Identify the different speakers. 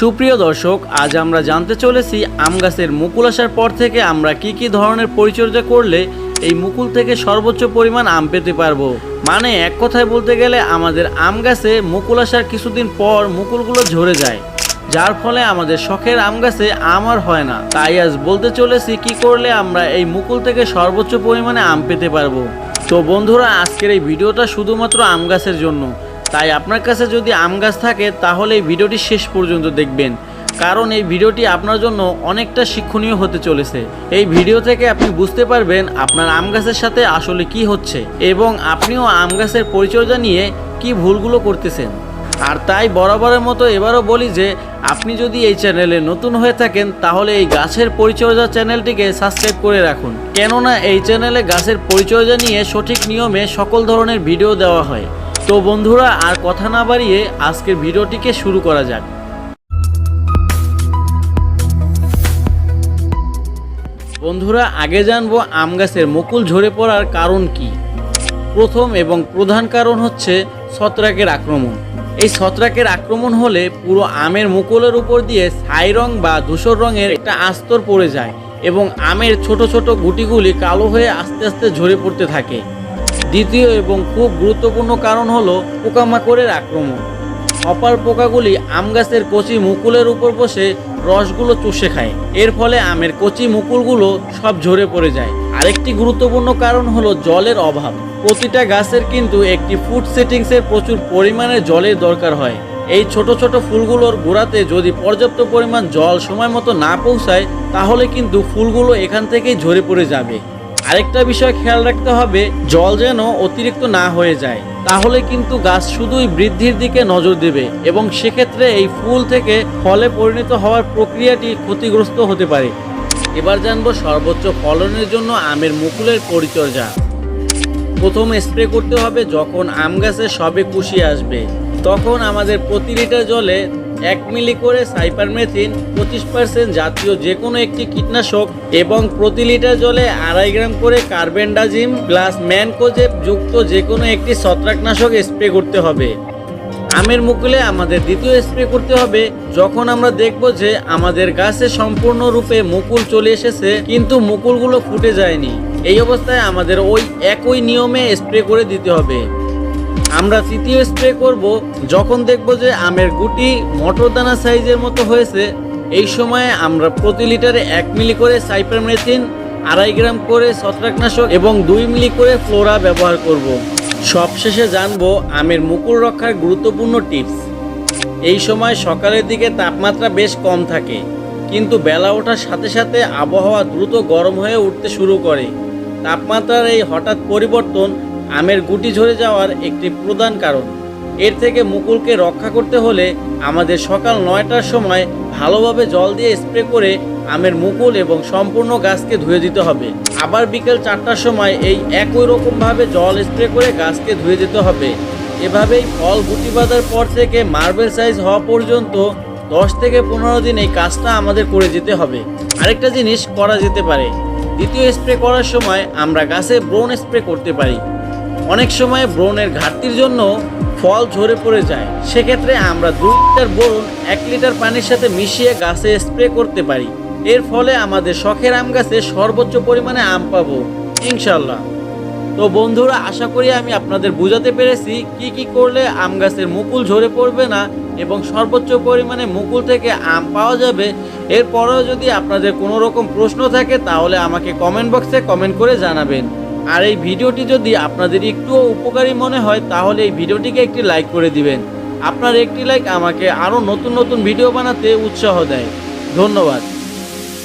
Speaker 1: সুপ্রিয় দর্শক, আজ আমরা জানতে চলেছি আম গাছের মুকুল আসার পর থেকে আমরা কি কি ধরনের পরিচর্যা করলে এই মুকুল থেকে সর্বোচ্চ পরিমাণ আম পেতে পারব? মানে এক কথায় বলতে গেলে আমাদের আম গাছে মুকুল আসার কিছুদিন পর মুকুলগুলো ঝরে যায়। যার ফলে আমাদের শখের আম গাছে আম আর হয় না। তাই আজ বলতে চলেছি কি করলে আমরা এই মুকুল থেকে সর্বোচ্চ পরিমাণে আম পেতে পারব। তো বন্ধুরা, আজকের এই ভিডিওটা শুধুমাত্র আম গাছের জন্য। তাই আপনার কাছে যদি আম গাছ থাকে, তাহলে এই ভিডিওটি শেষ পর্যন্ত দেখবেন। কারণ এই ভিডিওটি আপনার জন্য অনেকটা শিক্ষণীয় হতে চলেছে। এই ভিডিও থেকে আপনি বুঝতে পারবেন আপনার আম গাছের সাথে আসলে কি হচ্ছে এবং আপনিও আম গাছের পরিচর্যা নিয়ে কি ভুলগুলো করতেছেন। আর তাই বরাবরের মতো এবারও বলি যে, আপনি যদি এই চ্যানেলে নতুন হয়ে থাকেন, তাহলে এই গাছের পরিচর্যা চ্যানেলটিকে সাবস্ক্রাইব করে রাখুন। কেননা এই চ্যানেলে গাছের পরিচর্যা নিয়ে সঠিক নিয়মে সকল ধরনের ভিডিও দেওয়া হয়। তো বন্ধুরা, আর কথা না বাড়িয়ে আজকের ভিডিওটিকে শুরু করা যাক। বন্ধুরা, আগে জানব আম গাছের মুকুল ঝরে পড়ার কারণ কি। প্রথম এবং প্রধান কারণ হচ্ছে ছত্রাকের আক্রমণ। এই ছত্রাকের আক্রমণ হলে পুরো আমের মুকুলের উপর দিয়ে ছাই রং বা ধূসর রঙের একটা আস্তর পড়ে যায় এবং আমের ছোট ছোট গুটিগুলি কালো হয়ে আস্তে আস্তে ঝরে পড়তে থাকে। দ্বিতীয় এবং খুব গুরুত্বপূর্ণ কারণ হলো পোকামাকড়ের আক্রমণ। অপার পোকাগুলি আম গাছের কচি মুকুলের উপর বসে রসগুলো চুষে খায়। এর ফলে আমের কচি মুকুলগুলো সব ঝরে পড়ে যায়। আরেকটি গুরুত্বপূর্ণ কারণ হলো জলের অভাব। প্রতিটা গাছের কিন্তু একটি ফুড সেটিংসের প্রচুর পরিমাণে জলের দরকার হয়। এই ছোট ছোট ফুলগুলোর গোড়াতে যদি পর্যাপ্ত পরিমাণ জল সময় মতো না পৌঁছায়, তাহলে কিন্তু ফুলগুলো এখান থেকেই ঝরে পড়ে যাবে। আরেকটা বিষয় খেয়াল রাখতে হবে, জল যেন অতিরিক্ত না হয়ে যায়। তাহলে কিন্তু গাছ শুধুই বৃদ্ধির দিকে নজর দেবে এবং সেক্ষেত্রে এই ফুল থেকে ফলে পরিণত হওয়ার প্রক্রিয়াটি ক্ষতিগ্রস্ত হতে পারে। এবার জানব সর্বোচ্চ ফলনের জন্য আমের মুকুলের পরিচর্যা। প্রথম স্প্রে করতে হবে যখন আম গাছে সবে কুশি আসবে। তখন আমাদের প্রতি লিটার জলে এক মিলি করে সাইপারমেথিন পঁচিশ পার্সেন্ট জাতীয় যে কোনো একটি কীটনাশক এবং প্রতি লিটার জলে আড়াই গ্রাম করে কার্বেন্ডাজিম প্লাস ম্যানকোজেব যুক্ত যে কোনো একটি ছত্রাকনাশক স্প্রে করতে হবে। আমের মুকুলে আমাদের দ্বিতীয় স্প্রে করতে হবে, যখন আমরা দেখব যে আমাদের গাছে সম্পূর্ণরূপে মুকুল চলে এসেছে, কিন্তু মুকুলগুলো ফুটে যায়নি। এই অবস্থায় আমাদের ওই একই নিয়মে স্প্রে করে দিতে হবে। আমরা তৃতীয় স্প্রে করব, যখন দেখব যে আমের গুটি মটর দানা সাইজের মতো হয়েছে, এই সময়ে আমরা প্রতি লিটারে এক মিলি করে সাইপার সাইপারমেথিন, আড়াই গ্রাম করে ছত্রাকনাশক এবং দুই মিলি করে ফ্লোরা ব্যবহার করব। সবশেষে জানব আমের মুকুল রক্ষার গুরুত্বপূর্ণ টিপস এই সময় সকালের দিকে তাপমাত্রা বেশ কম থাকে, কিন্তু বেলা ওঠার সাথে সাথে আবহাওয়া দ্রুত গরম হয়ে উঠতে শুরু করে তাপমাত্রার এই হঠাৎ পরিবর্তন আমের গুটি ঝরে যাওয়ার একটি প্রধান কারণ। এর থেকে মুকুলকে রক্ষা করতে হলে আমাদের সকাল নয়টার সময় ভালোভাবে জল দিয়ে স্প্রে করে আমের মুকুল এবং সম্পূর্ণ গাছকে ধুয়ে দিতে হবে। আবার বিকেল চারটার সময় এই একই রকমভাবে জল স্প্রে করে গাছকে ধুয়ে দিতে হবে। এভাবেই ফল গুটি বাঁধার পর থেকে মার্বেল সাইজ হওয়া পর্যন্ত দশ থেকে পনেরো দিন এই কাজটা আমাদের করে যেতে হবে। আরেকটা জিনিস করা যেতে পারে। দ্বিতীয় স্প্রে করার সময় আমরা গাছে ব্রোন স্প্রে করতে পারি। অনেক সময় ব্রোনের ঘাটতির জন্য ফল ঝরে পড়ে যায়। সেক্ষেত্রে আমরা দুই লিটার বোরন এক লিটার পানির সাথে মিশিয়ে গাছে স্প্রে করতে পারি। এর ফলে আমাদের শখের আম গাছে সর্বোচ্চ পরিমাণে আম পাবো ইনশাল্লাহ তো বন্ধুরা, আশা করি আমি আপনাদের বোঝাতে পেরেছি কি কি করলে আম গাছের মুকুল ঝরে পড়বে না এবং সর্বোচ্চ পরিমাণে মুকুল থেকে আম পাওয়া যাবে। এরপরেও যদি আপনাদের কোনো রকম প্রশ্ন থাকে, তাহলে আমাকে কমেন্ট বক্সে কমেন্ট করে জানাবেন। আর এই ভিডিওটি যদি আপনাদের একটুও উপকারী মনে হয়, তাহলে এই ভিডিওটিকে একটি লাইক করে দিবেন। আপনার একটি লাইক আমাকে আরও নতুন নতুন ভিডিও বানাতে উৎসাহ দেয়। ধন্যবাদ।